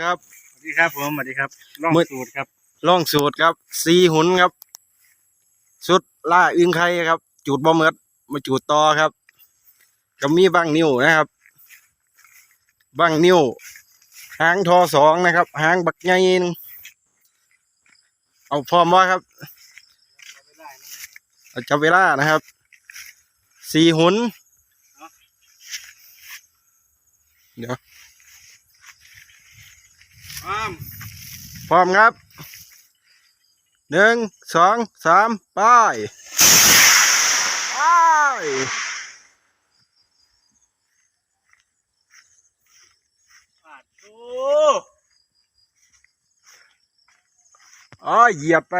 ครับสวัสดีครับผมสวัสดีครับลองมื้อสูตรครับล่องสูตรครับสีหุนครับ สุดล่าอึงไข่ครับ จูดบ่เมดมาจูดต่อครับก็มีบางนิ้วนะครับบางนิ้วหางทอสองนะครับหางบักใหญ่หนึ่งเอาพร้อมว่าครับเอาจับเวลานะครับสีหุนเดี๋ยว อ้ามพร้อมครับหนึ่งสองสามไปไปปาดโอ้อ๋อเหยียบไป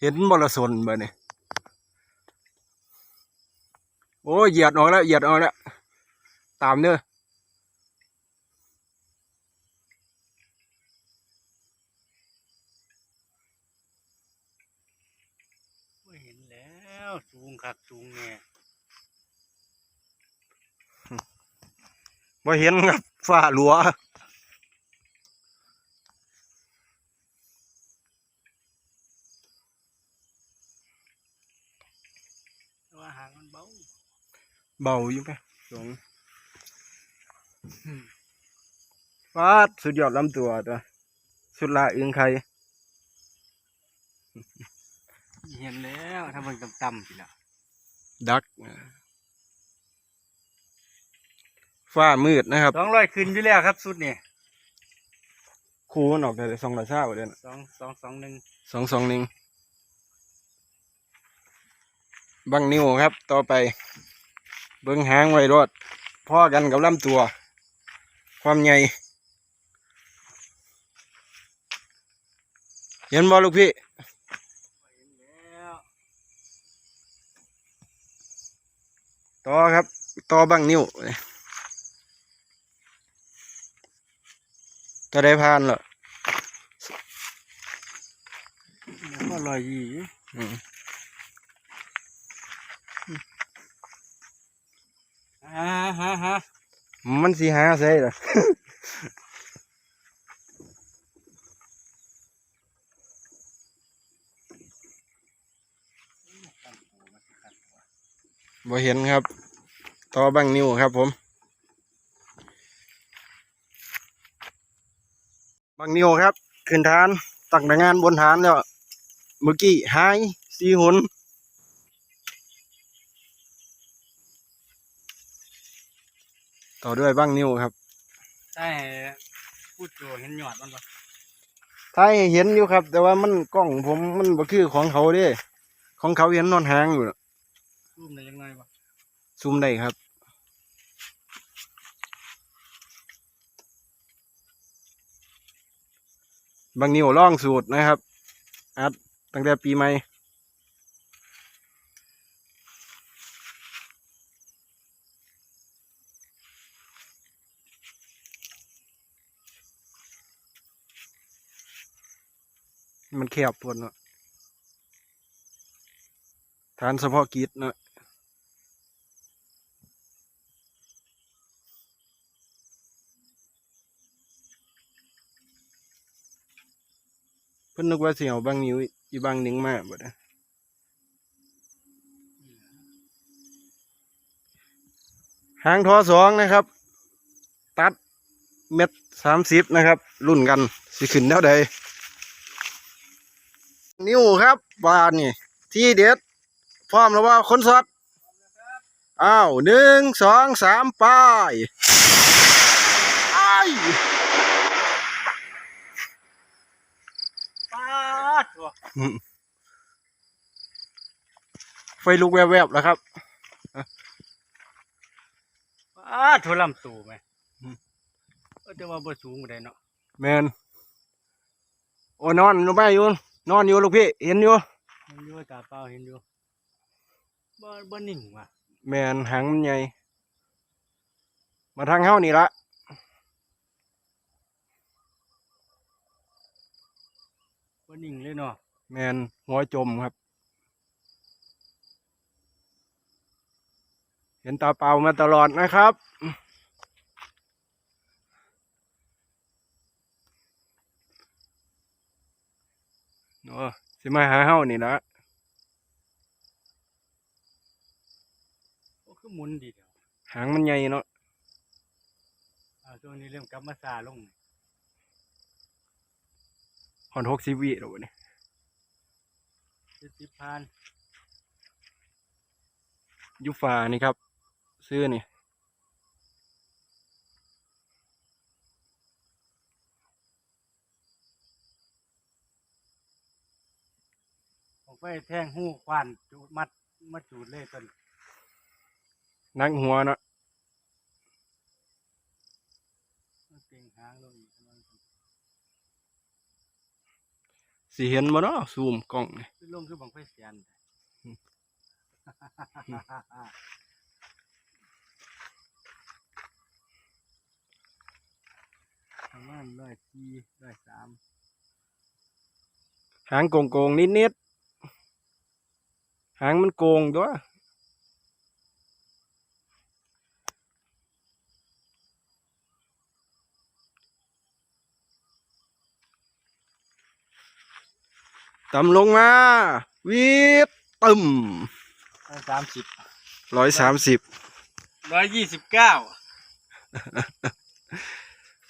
เห็นบอลสนบ่เนี่ยโอ้ยเหยียดออกแล้วเหยียดออกแล้ว ตามเด้อ ไม่เห็น แล้วสูงคักสูงแน่บ่เห็นครับฝ้าหลัวแต่ว่าหางมันเบาเบาอยู่ไหมสองฟาดสุดยอดลำตัวตัวสุดละอึงไข่ เห็นแล้วถ้าเบิ่งต่ำๆสิล่ะดักฝ้ามืดนะครับสองร้อยขึ้นอยู่แล้วครับสุดนี่ครูมันออกแต่สองร้อยเช้าเดือนสองสองสองหนึ่งสองสองหนึ่งบังนิ้วครับ ต่อไป เบิ้งหางไว้รอดพ่อกันกับลำตัว ความใหญ่เห็นบอลูกพี่ เห็นแล้ว ต่อครับ ต่อบังนิ้วจะได้ผ่านเหรอแล้วก็ร้อยยี่อืมอ่าฮะฮะมันสีหาใช่เหรอ บ่เห็นครับต่อบังนิ้วครับผม บังนิ้วครับ ขึ้นฐานตั้งแต่งานบนฐานแล้ว เมื่อกี้หายสีหุนต่อด้วยบังนิ้วครับใช่พูดโจเห็นหยอดมันปะถ้าให้เห็นอยู่ครับ แต่ว่ามันกล้องผมมันบ่คือของเขาเด้ ของเขาเห็นนอนหางอยู่น่ะ รูปไหนยังไงปะซูมได้ครับ บางนิ้วล่องสูตรนะครับ อัดตั้งแต่ปีใหม่มันแคบปวดเนาะฐานเฉพาะกิจเนาะ พิ่นนึกว่าเสิเอาบางนิ้วอีบางหนึ่งมาบ่ได้หางทอสองนะครับ ตัดเม็ดสามสิบนะครับ รุ่นกันสิขึ้นแนวใดนิ้วครับบานนี่ที่เด็ดพร้อมแล้วว่าคนสดอ้าวหนึ่งสองสามไปไอ้าย ปาดตัว ไฟลุกแวบๆแล้วครับปาดทั่วลำตูไหมอืมเออแต่ว่าบ่สูงบ่ได้เนาะแมนโอ้นอนลงไปอยู่ นอนอยู่ลูกพี่ เห็นอยู่เห็นอยู่ตาเปล่าเห็นอยู่บ่บ่นิ่งว่ะแมนหางมันใหญ่มาทางเฮานี่ละบ่นิ่งเลยเนาะ แมนหัวจมครับ เห็นตาเปล่ามาตลอดนะครับเนอะสิมาหาเฮ้านี่นะก็คือหมุนดีเดียวหางมันใหญ่เนาะอ่าตัวนี้เริ่มกลับมาซาลงหอนหกสิบวิแล้วเนี่ย เจ็ดสิบพันอยูฟ้านี่ครับ ซื้อนี่ผมไปแท่งหู้ควานจูดมัดมัดจูดเลยต้นนักหัวเนาะมันเต็งหางลงอีกมัน สิเห็นบ่เนาะซูมกล้องนี่คือลงคือบังไฟเสียนอืมประมาณร้อยสี่ร้อยสามหางโกงโกงๆนิดๆหางมันโกงตัว ต่ำลงมาวีดตึมร้อยสามสิบร้อยสามสิบร้อยยี่สิบเก้า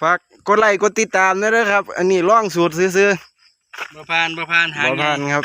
ฝากกดไลค์กดติดตามด้วยนะครับ อันนี้ล่องสูตรซื้อบ่พานบ่พานๆหางบ่ใหญ่ผ่านครับ